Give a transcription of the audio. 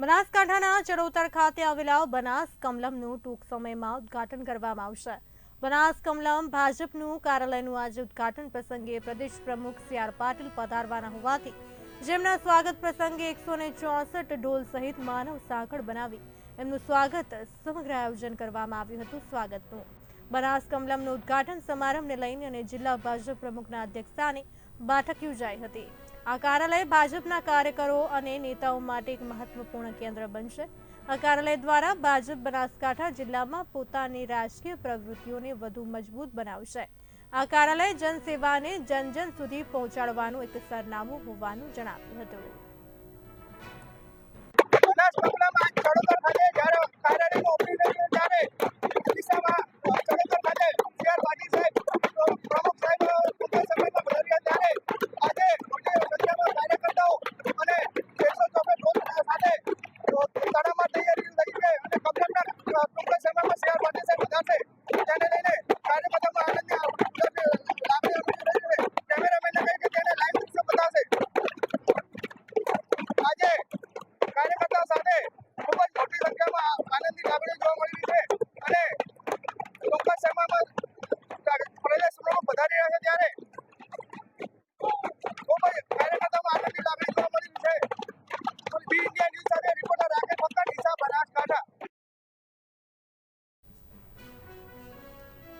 બનાસકાંઠાના ચરોતર ખાતે આવેલા બનાસ કમલમનું ટૂંક સમયમાં ઉદ્ઘાટન કરવામાં આવશે. બનાસ કમલમ ભાજપનું કાર્યાલયનું આજે ઉદ્ઘાટન પ્રસંગે પ્રદેશ પ્રમુખ સી આર પાટીલ પધારવાના હોવાથી જેમના સ્વાગત પ્રસંગે એકસો ને ચોસઠ ઢોલ સહિત માનવ સાંકળ બનાવી એમનું સ્વાગત સમગ્ર આયોજન કરવામાં આવ્યું હતું સ્વાગતનું. બનાસ કમલમનું ઉદ્ઘાટન સમારંભને લઈને અને જિલ્લા ભાજપ પ્રમુખના અધ્યક્ષસ્થાને બેઠક યોજાઈ હતી. આ કાર્યાલય ભાજપના કાર્યકરો અને નેતાઓ માટે એક મહત્વપૂર્ણ કેન્દ્ર બનશે. આ કાર્યાલય દ્વારા ભાજપ બનાસકાંઠા જિલ્લામાં પોતાની રાજકીય પ્રવૃત્તિઓને વધુ મજબૂત બનાવશે. આ કાર્યાલય જનસેવાને જન જન સુધી પહોંચાડવાનું એક સરનામું હોવાનું જણાવ્યું હતું. você vai fazer